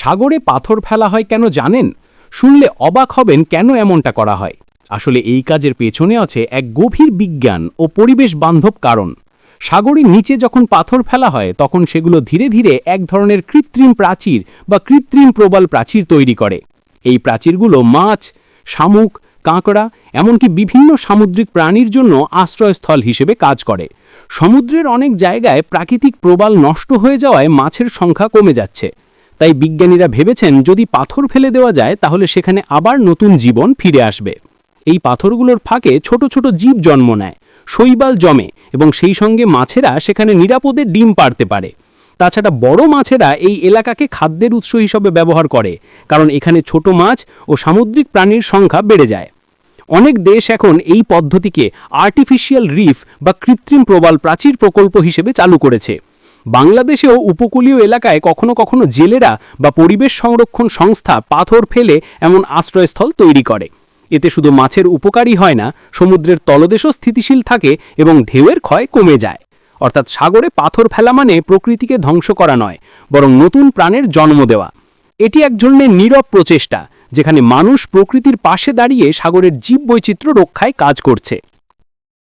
সাগরে পাথর ফেলা হয় কেন জানেন? শুনলে অবাক হবেন কেন এমনটা করা হয়। আসলে এই কাজের পেছনে আছে এক গভীর বিজ্ঞান ও পরিবেশ বান্ধব কারণ। সাগরের নিচে যখন পাথর ফেলা হয়, তখন সেগুলো ধীরে ধীরে এক ধরনের কৃত্রিম প্রাচীর বা কৃত্রিম প্রবাল প্রাচীর তৈরি করে। এই প্রাচীরগুলো মাছ, শামুক, কাঁকড়া, এমনকি বিভিন্ন সামুদ্রিক প্রাণীর জন্য আশ্রয়স্থল হিসেবে কাজ করে। সমুদ্রের অনেক জায়গায় প্রাকৃতিক প্রবাল নষ্ট হয়ে যাওয়ায় মাছের সংখ্যা কমে যাচ্ছে। তাই বিজ্ঞানীরা ভেবেছেন যদি পাথর ফেলে দেওয়া যায়, তাহলে সেখানে আবার নতুন জীবন ফিরে আসবে। এই পাথরগুলোর ফাঁকে ছোট ছোট জীব জন্ম নেয়, শৈবাল জমে এবং সেই সঙ্গে মাছেরা সেখানে নিরাপদে ডিম পারতে পারে। তাছাড়া বড় মাছেরা এই এলাকাকে খাদ্যের উৎস হিসেবে ব্যবহার করে, কারণ এখানে ছোট মাছ ও সামুদ্রিক প্রাণীর সংখ্যা বেড়ে যায়। অনেক দেশ এখন এই পদ্ধতিকে আর্টিফিশিয়াল রিফ বা কৃত্রিম প্রবাল প্রাচীর প্রকল্প হিসেবে চালু করেছে। বাংলাদেশেও উপকূলীয় এলাকায় কখনো কখনো জেলেরা বা পরিবেশ সংরক্ষণ সংস্থা পাথর ফেলে এমন আশ্রয়স্থল তৈরি করে। এতে শুধু মাছের উপকারই হয় না, সমুদ্রের তলদেশও স্থিতিশীল থাকে এবং ঢেউয়ের ক্ষয় কমে যায়। অর্থাৎ সাগরে পাথর ফেলা মানে প্রকৃতিকে ধ্বংস করা নয়, বরং নতুন প্রাণের জন্ম দেওয়া। এটি এক ধরনের নীরব প্রচেষ্টা, যেখানে মানুষ প্রকৃতির পাশে দাঁড়িয়ে সাগরের জীববৈচিত্র্য রক্ষায় কাজ করছে।